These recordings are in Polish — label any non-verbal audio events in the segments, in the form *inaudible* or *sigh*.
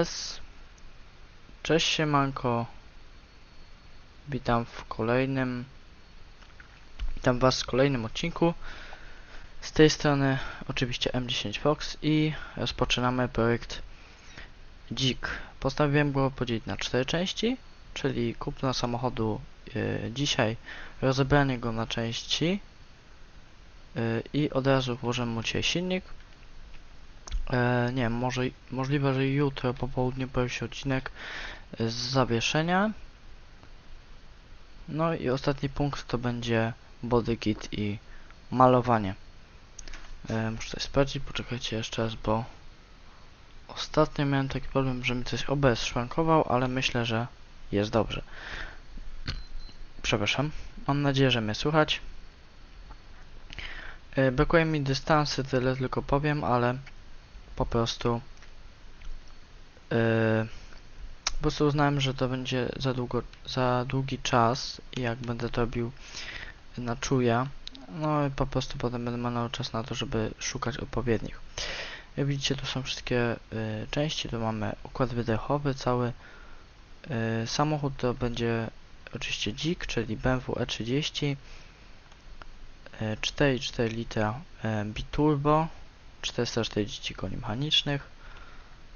Cześć. Cześć siemanko. Witam w kolejnym Witam was w kolejnym odcinku. Z tej strony oczywiście M10 Fox i rozpoczynamy projekt Dzik. Postanowiłem go podzielić na cztery części, czyli kupno samochodu y, dzisiaj, rozebranie go na części y, i od razu włożymy mu dzisiaj silnik. E, nie może, możliwe, że jutro po południu pojawi się odcinek z zawieszenia. No i ostatni punkt to będzie body kit i malowanie. E, muszę coś sprawdzić, poczekajcie jeszcze raz, bo ostatnio miałem taki problem, że mi coś OBS szwankował, ale myślę, że jest dobrze. Przepraszam. Mam nadzieję, że mnie słychać. E, brakuje mi dystansy, tyle tylko powiem, ale po prostu yy, po prostu uznałem, że to będzie za długo, za długi czas jak będę to robił na czuja, no i po prostu potem będę miał czas na to, żeby szukać odpowiednich. Jak widzicie, tu są wszystkie y, części, tu mamy układ wydechowy, cały. Y, samochód to będzie oczywiście dzik, czyli BMW E30 y, 4,4 litra y, biturbo 440 koni mechanicznych.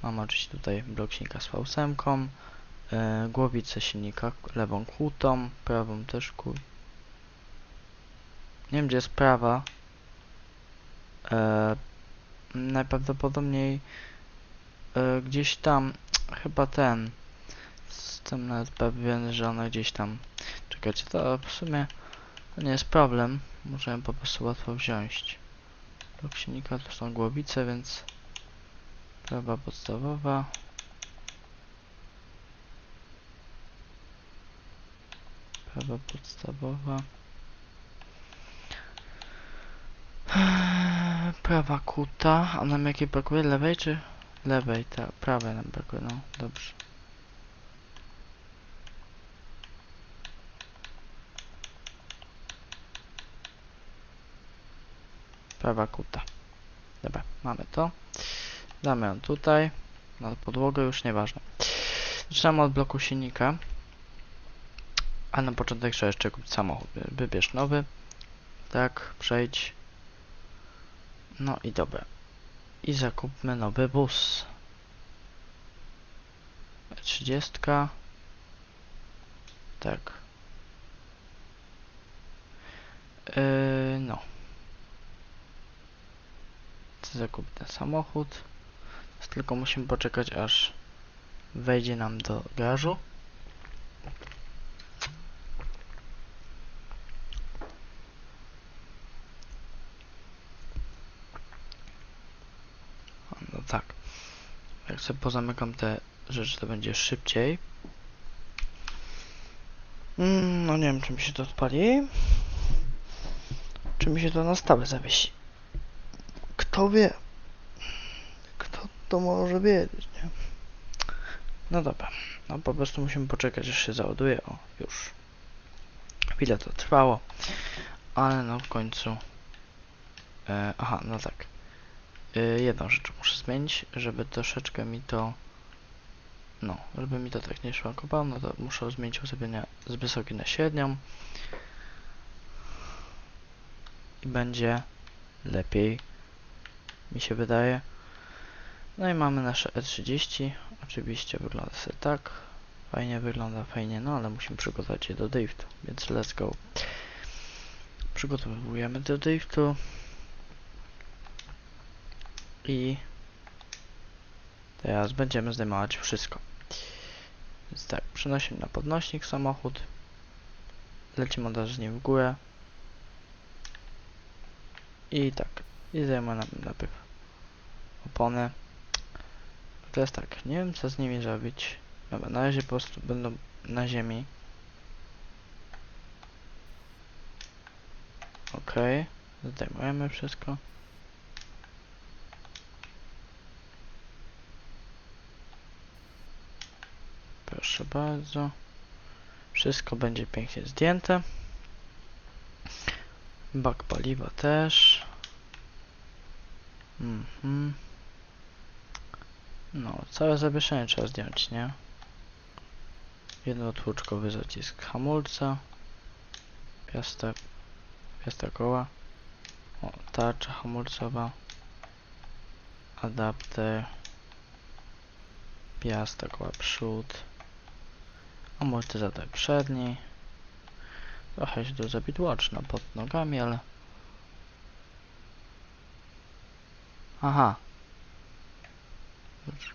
Mam oczywiście tutaj blok silnika z V8, e, głowicę silnika lewą kłutą, prawą też ku... Nie wiem gdzie jest prawa. E, najprawdopodobniej e, gdzieś tam, chyba ten. Jestem nawet pewien, że ona gdzieś tam. Czekajcie, to w sumie to nie jest problem. Możemy po prostu łatwo wziąć. Blok silnika to głowice, więc prawa podstawowa. Prawa podstawowa. Prawa kuta, a nam jakiej brakuje? Lewej czy? Lewej, tak, prawej nam brakuje, no dobrze. Prawa kuta. Dobra, mamy to. Damy ją tutaj. Na podłogę już nieważne. Zaczynamy od bloku silnika. A na początek trzeba jeszcze kupić samochód. Wy- Wybierz nowy. Tak, przejdź. No i dobra. I zakupmy nowy bus. 30. Tak. Yy, no. Chcę zakupić ten samochód. Tylko musimy poczekać aż wejdzie nam do garażu. No tak. Jak sobie pozamykam te rzeczy, to będzie szybciej. Mm, no nie wiem, czy mi się to odpali. Czy mi się to na stałe zawiesi. Kto wie? Kto to może wiedzieć, nie? No dobra. No po prostu musimy poczekać, aż się załaduje. O, już. Chwilę to trwało. Ale no w końcu... E, aha, no tak. E, jedną rzecz muszę zmienić, żeby troszeczkę mi to... No, żeby mi to tak nie szwankowało, no to muszę zmienić ustawienia z wysokiej na średnią. I będzie lepiej mi się wydaje. No i mamy nasze E30. Oczywiście wygląda sobie tak. Fajnie wygląda, fajnie, no ale musimy przygotować je do driftu, więc let's go. Przygotowujemy do driftu. I teraz będziemy zdejmować wszystko. Więc tak, przenosimy na podnośnik samochód. Lecimy od razu z nim w górę. I tak, i zdejmujemy najpierw opony. Teraz tak, nie wiem co z nimi zrobić. Dobra, na razie po prostu będą na ziemi. Okay. zdejmujemy wszystko. Proszę bardzo. Wszystko będzie pięknie zdjęte. Bak paliwa też. Mhm. No, całe zawieszenie trzeba zdjąć, nie? Jednotłuczkowy zacisk hamulca. Piasta, piasta koła. O, tarcza hamulcowa. Adapter. Piasta koła przód. Amortyzator przedni. Trochę się tu zabidłoczno pod nogami, ale... Aha. Dobrze.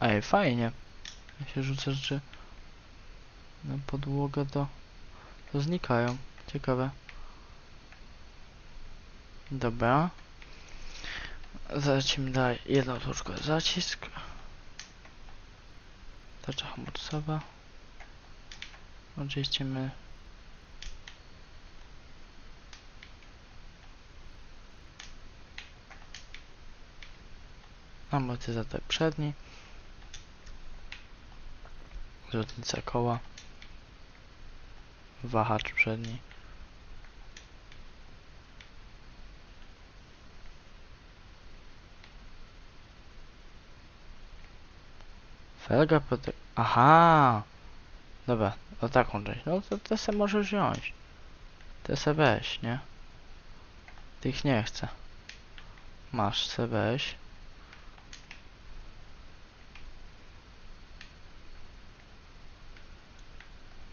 Ej, fajnie. Jak się rzucę rzeczy na podłogę, to, to znikają. Ciekawe. Dobra. Zalecimy dalej. Jedno tłuczko zacisk. Tarcza hamulcowa. Oczywiście my amortyzator przedni. Rzutnica koła. Wahacz przedni. Felga protek... Aha! Dobra, o taką część. No to te se możesz wziąć. Te se weź, nie? Tych nie chcę. Masz se weź.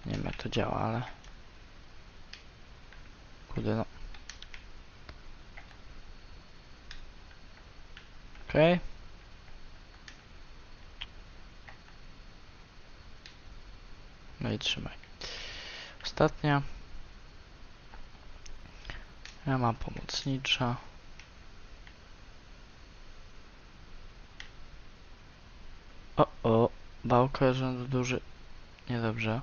Nie wiem jak to działa, ale... Kurde no. Okej. No i trzymaj. Ostatnia. Ja mam pomocnicza. O, o, bałka rzędu duży. Niedobrze.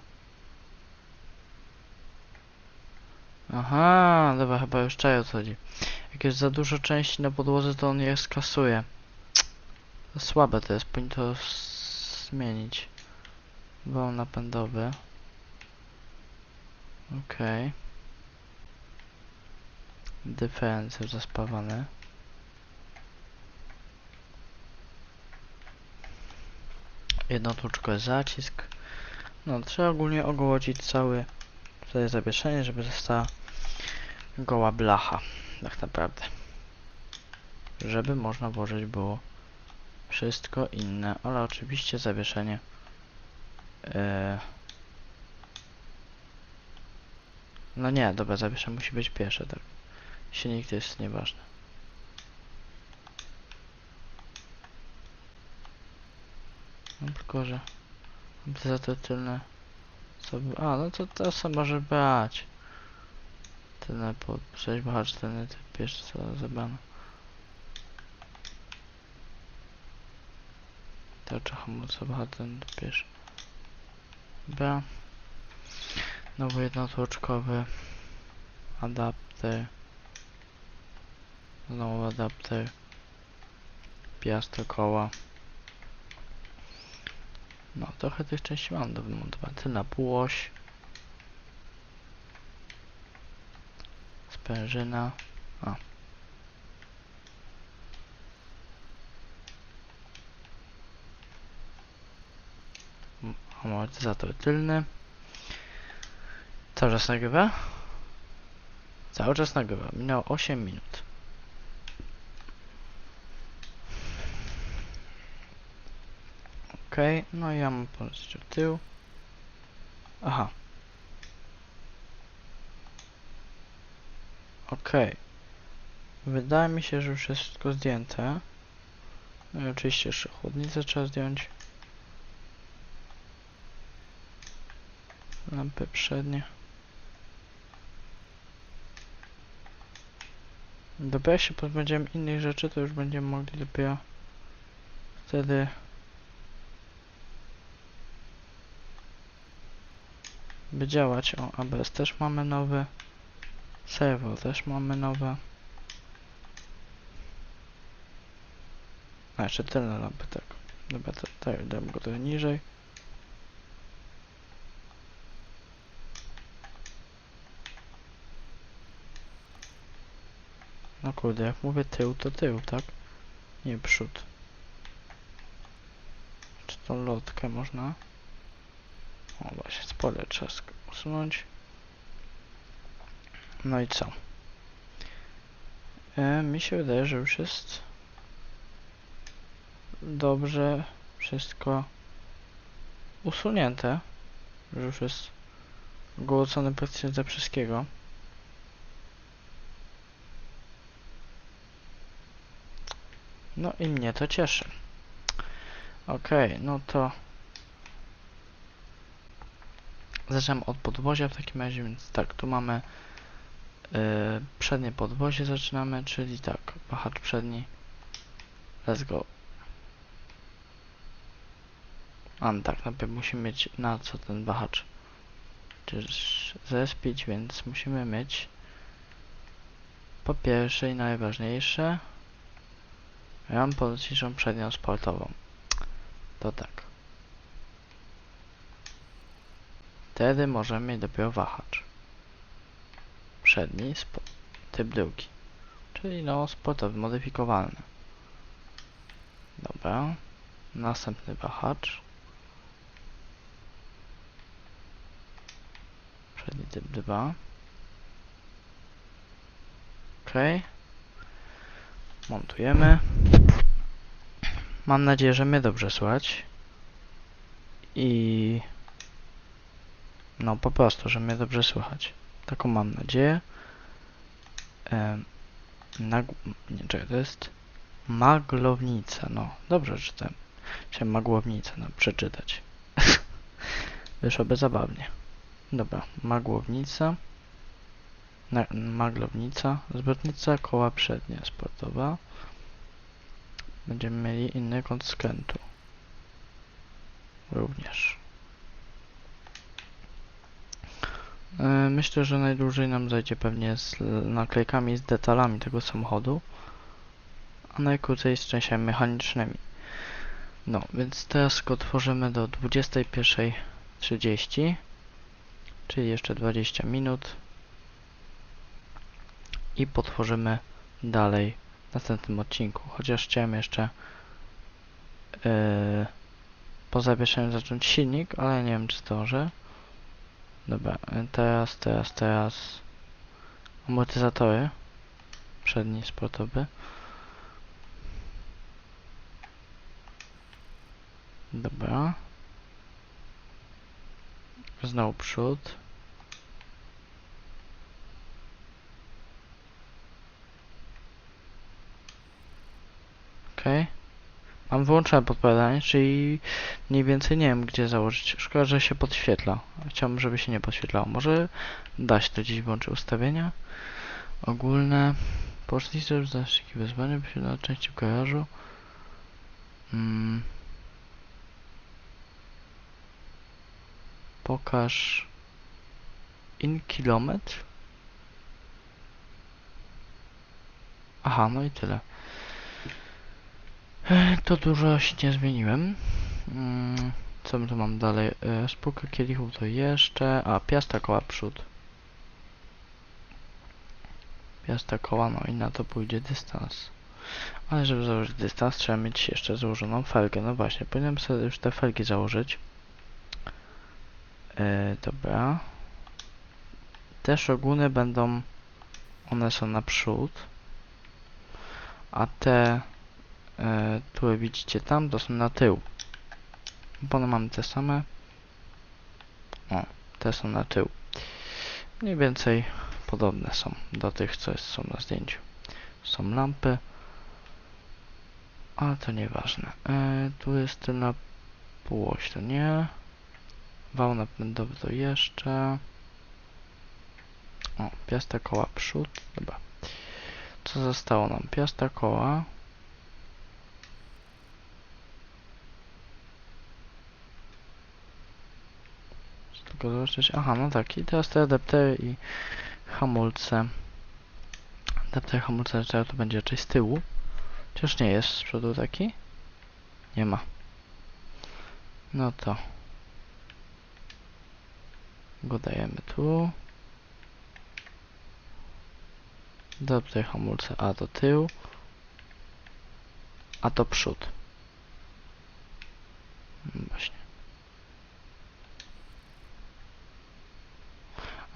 Aha, dobra, chyba już czaję chodzi. Jak jest za dużo części na podłodze, to on je skasuje. Słabe to jest, powinien to zmienić. Wał napędowy. Okej. Dyferencjer zaspawany. Jednotłuczkowy zacisk. No, trzeba ogólnie ogołodzić cały tutaj zawieszenie, żeby została goła blacha. Tak naprawdę. Żeby można włożyć było wszystko inne, ale oczywiście zawieszenie Eee... No nie, dobra, zawieszenie musi być pierwsze, tak. Silnik to jest nieważne. No tylko, że za to tylne co. A, no to to co może brać. Tylne po 6 bh, tylne ty pierwszy co zebrano. Tarcza hamulcowa, ten pierwszy. Dobra. Nowy jednotłoczkowy adapter. Znowu adapter. Piasto koła. No, trochę tych części mam do wymontowania. Tylna półoś. Sprężyna. M- Amortyzator tylny. Cały czas nagrywa? Cały czas nagrywa. Minęło 8 minut. Okej, no i ja mam polecieć od tyłu. Aha. Okej. Wydaje mi się, że już jest wszystko zdjęte. No i oczywiście jeszcze chłodnicę trzeba zdjąć. Lampy przednie. Dobra, jak się pozbędziemy innych rzeczy, to już będziemy mogli dopiero wtedy by działać. O, ABS też mamy nowy. Servo też mamy nowe. A, jeszcze tylne lampy, tak. Dobra, to, dam go trochę niżej. No kurde, jak mówię tył, to tył, tak? Nie przód. Czy tą lotkę można? O właśnie, spoiler trzeba usunąć. No i co? E, mi się wydaje, że już jest dobrze wszystko usunięte. Że już jest gołocone praktycznie ze wszystkiego. No i mnie to cieszy. Okej, no to zaczynam od podwozia w takim razie, więc tak, tu mamy przednie podwozie zaczynamy, czyli tak, wahacz przedni. Let's go. A no tak, najpierw musimy mieć na co ten wahacz. Zespić, więc musimy mieć po pierwsze i najważniejsze Mam podciszą przednią sportową. To tak. Wtedy możemy mieć dopiero wahacz. Przedni typ drugi. Czyli no sportowy, modyfikowalny. Dobra. Następny wahacz. Przedni typ 2. Okej. Montujemy. Mam nadzieję, że mnie dobrze słychać. I... No po prostu, że mnie dobrze słychać. Taką mam nadzieję. Nag... Nie, czekaj, to jest... Maglownica, no. Dobrze czytam. Chciałem magłownica, no, przeczytać. *laughs* Wyszłoby zabawnie. Dobra, magłownica. Na, maglownica. Zbrodnica koła przednie sportowa. Będziemy mieli inny kąt skrętu. Również. E, Myślę, że najdłużej nam zajdzie pewnie z naklejkami, z detalami tego samochodu, a najkrócej z częściami mechanicznymi. No, więc teraz go tworzymy do 21.30, czyli jeszcze 20 minut i potworzymy dalej w następnym odcinku. Chociaż chciałem jeszcze yy, po zawieszeniu zacząć silnik, ale nie wiem czy zdążę. Dobra, teraz, teraz, teraz amortyzatory przedni sportowy. Dobra. Znowu przód. Okej. Mam wyłączone podpowiadanie, czyli mniej więcej nie wiem gdzie założyć. Szkoda, że się podświetla. Chciałbym, żeby się nie podświetlało. Może da się to gdzieś włączyć ustawienia. Ogólne. Sobie zasięgi wyzwania, wyświetlone części w garażu. Mm. Pokaż in kilometr. Aha, no i tyle. To dużo się nie zmieniłem. Mm, Co my tu mam dalej? E, Spółka kielichów to jeszcze. A, piasta koła przód. Piasta koła, no i na to pójdzie dystans. Ale żeby założyć dystans, trzeba mieć jeszcze złożoną felgę. No właśnie, powinienem sobie już te felgi założyć. E, dobra. Te szoguny będą... One są naprzód. A te e, które widzicie tam, to są na tył. Bo one mamy te same. O, te są na tył. Mniej więcej podobne są do tych, co jest, są na zdjęciu. Są lampy. Ale to nieważne. E, tu jest tylna półoś, to nie. Wał napędowy to jeszcze. O, piasta koła przód. Dobra. Co zostało nam? Piasta koła. Tylko zobaczyć. Aha, no tak. I teraz te adaptery i hamulce. Adapter hamulce to będzie raczej z tyłu. Chociaż nie jest z przodu taki. Nie ma. No to. Go dajemy tu. Do tutaj hamulce, a to tył, a to przód. Właśnie.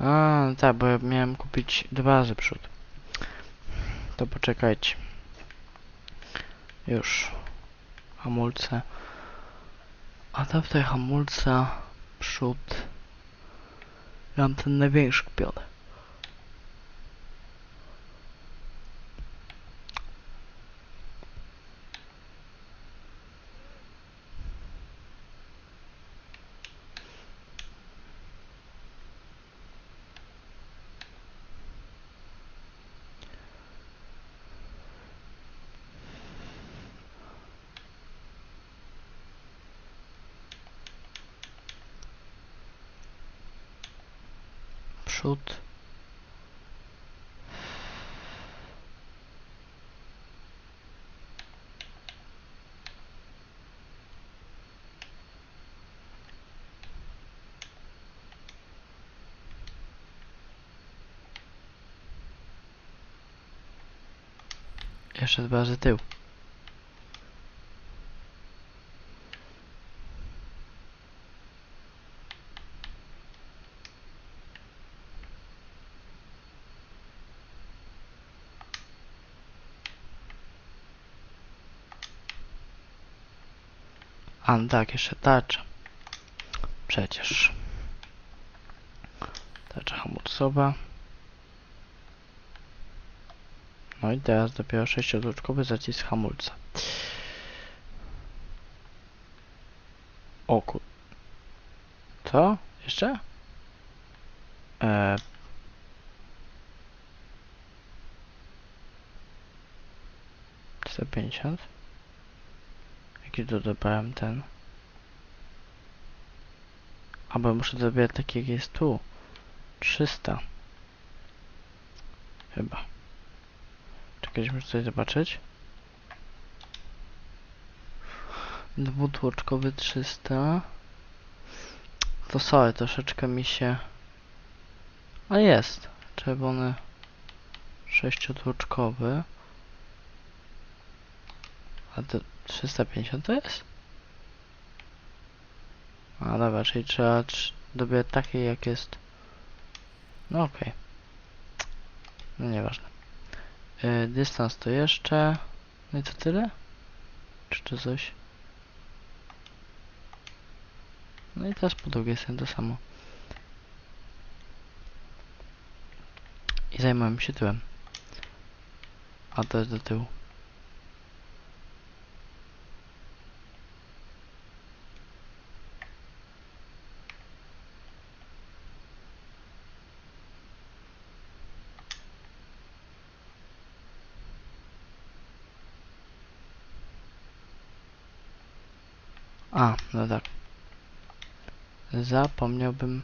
A, tak, bo ja miałem kupić dwa razy przód. To poczekajcie. Już. Hamulce. A to tutaj hamulce, przód. Ja mam ten największy kupiony. Przód. Jeszcze dwa razy tył. A, tak, jeszcze tarcza. Przecież. Tarcza hamulcowa. No i teraz dopiero sześciodruczkowy zacisk hamulca. O kur... Co? Jeszcze? Eee... Sto? Jaki dobrałem ten? A bo muszę dobierać taki jak jest tu. 300. Chyba. Czekaj, muszę coś zobaczyć. Dwutłoczkowy 300. To sorry, troszeczkę mi się... A jest. Czerwony sześciotłoczkowy. A to 350 to jest? A dobra, czyli trzeba trz- dobierać takie jak jest. No okej. No nieważne. Yy, dystans to jeszcze. No i to tyle? Czy to coś? No i teraz po drugiej stronie to samo. I zajmujemy się tyłem. A to jest do tyłu. A, no tak. Zapomniałbym.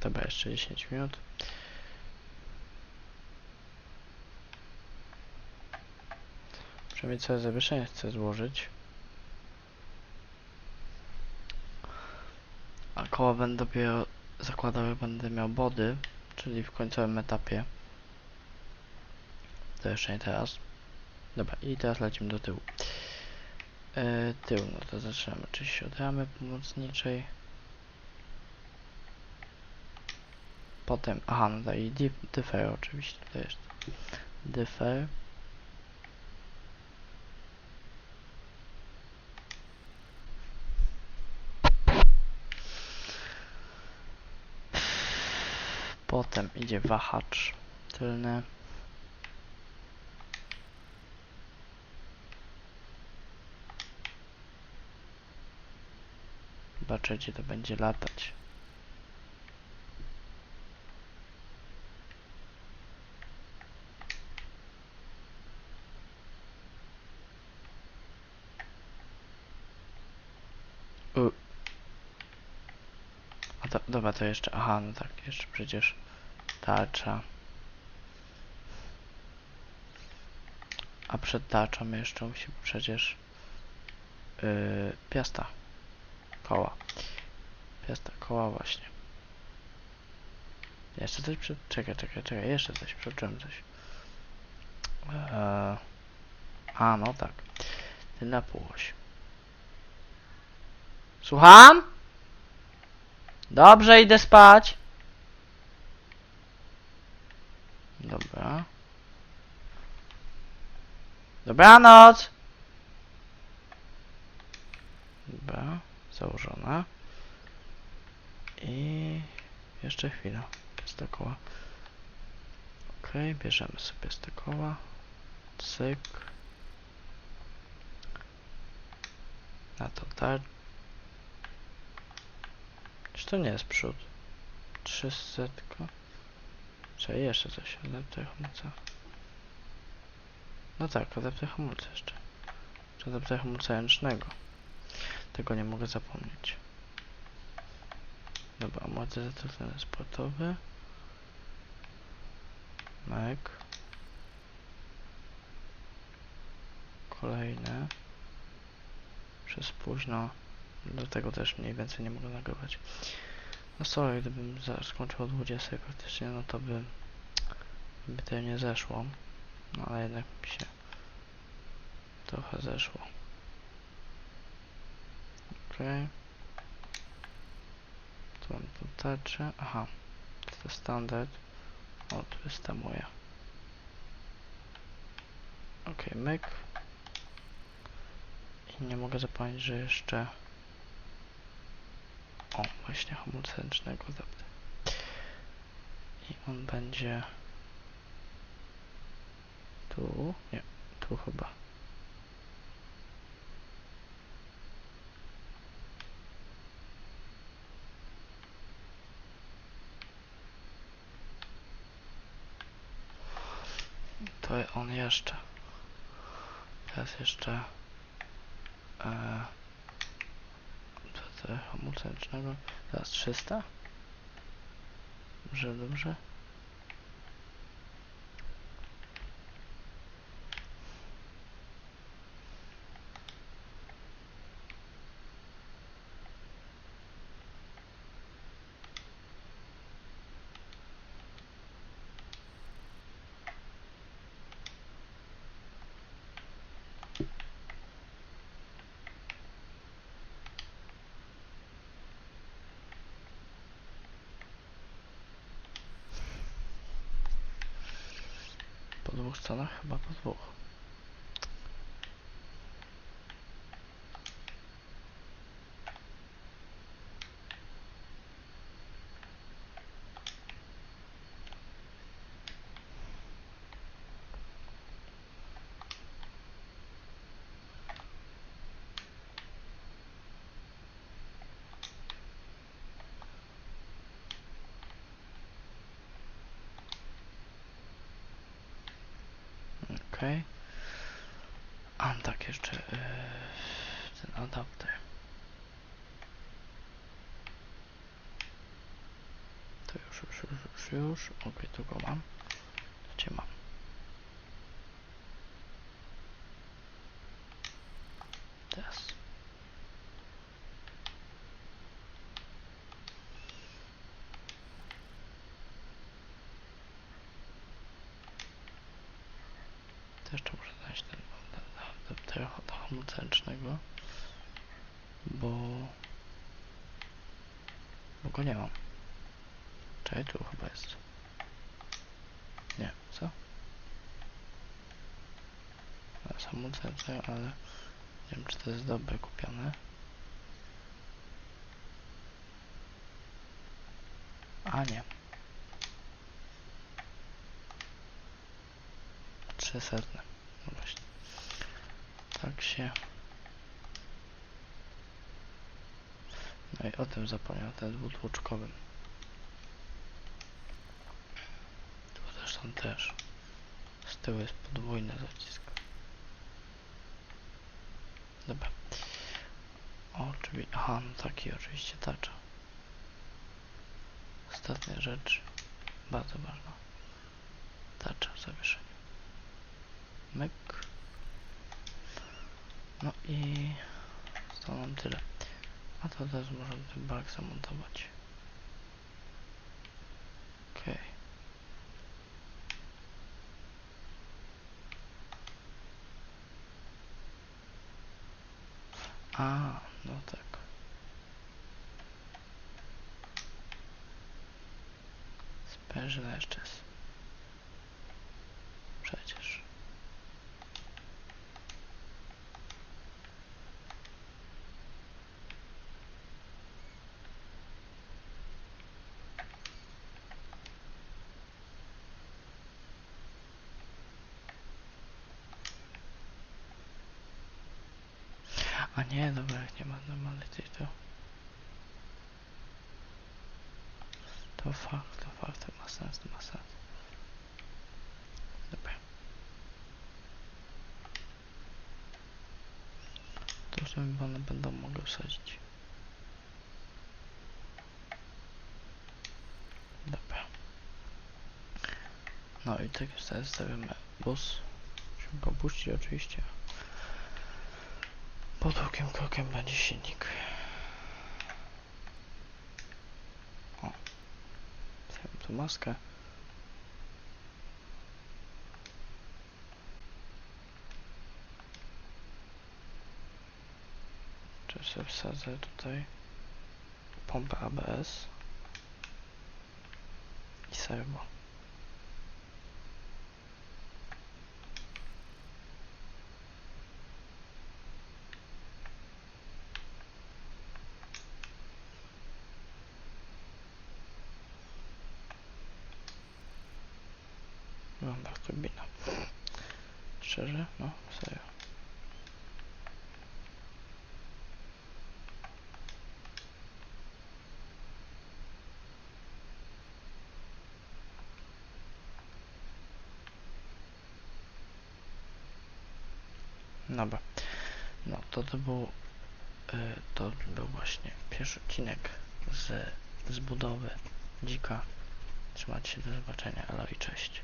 Dobra, jeszcze 10 minut. Przynajmniej całe zawieszenie chcę złożyć. A koła będę dopiero zakładał, jak będę miał body, czyli w końcowym etapie. To jeszcze nie teraz. Dobra, i teraz lecimy do tyłu. E, tył, no to zaczynamy oczywiście od ramy pomocniczej. Potem, aha, no i dif- differ oczywiście to jest. Differ. Potem idzie wahacz tylny. Zobaczę, gdzie to będzie latać. U. A to, dobra, to jeszcze, aha, no tak, jeszcze przecież przetacza a przetaczam jeszcze się przecież yy, piasta koła. Piasta koła właśnie. Jeszcze coś przed... czekaj, czekaj, czekaj, jeszcze coś, przeczyłem coś. Eee, a no tak. Ty na półoś. Słucham? dobrze idę spać. Dobra. Dobranoc! Dobra, założona. I jeszcze chwila. Jest to koła. Ok, bierzemy sobie z te koła. Cyk. Na to tak. Czy to nie jest przód? 300. Czy jeszcze coś? Adapter hamulca. No tak, adapter hamulca jeszcze. Czy adapter hamulca ręcznego. Tego nie mogę zapomnieć. Dobra, amortyzator ten jest sportowy. Mac. Kolejne. Przez późno. Do tego też mniej więcej nie mogę nagrywać. No sorry, gdybym skończył o 20 praktycznie, no to by, by to nie zeszło. No ale jednak mi się trochę zeszło. Okej. Tu mam tu tarczę. Aha. To standard. O, tu jest moja. Okej, myk. I nie mogę zapomnieć, że jeszcze... O, właśnie hamulca ręcznego. I on będzie... Tu? Nie, tu chyba. To on jeszcze. Teraz jeszcze. E, hamulca ręcznego? Teraz 300? Dobrze, dobrze. صلاح ما فوق Okej. A tak jeszcze yy, ten adapter. To już, już, już, już, już. Okej, tu go mam. Gdzie mam? Teraz. To jeszcze muszę znaleźć ten adapter do hamulca ręcznego, bo... bo go nie mam. Czekaj, tu chyba jest. Nie, co? Ręcznego, ale nie wiem czy to jest dobre kupione. A nie. 300. No właśnie. Tak się. No i o tym zapomniałem, ten dwutłoczkowym. Tu zresztą też. Z tyłu jest podwójny zacisk. Dobra. Oczywiście. Aha, no taki oczywiście tacza. Ostatnia rzecz. Bardzo ważna. Tacza w zawieszeniu. Myk. No i zostało nam tyle. A to teraz możemy ten bak zamontować. Okej. A, no tak. Sprężyna jeszcze jest. Przecież. A nie, dobra, jak nie ma normalnej tej to... To fakt, to fakt, to ma sens, to ma sens. Dobra. To sobie one będą mogły wsadzić. Dobra. No i tak teraz stawiamy bus. Musimy go puścić oczywiście. Po drugim krokiem będzie silnik. O. Stawiam tu maskę. Czy sobie wsadzę tutaj pompę ABS i serwo. Wygląda jak turbina. Szczerze? No, serio. Dobra. No to to był y, to był właśnie pierwszy odcinek z, z budowy dzika. Trzymajcie się, do zobaczenia, elo i cześć.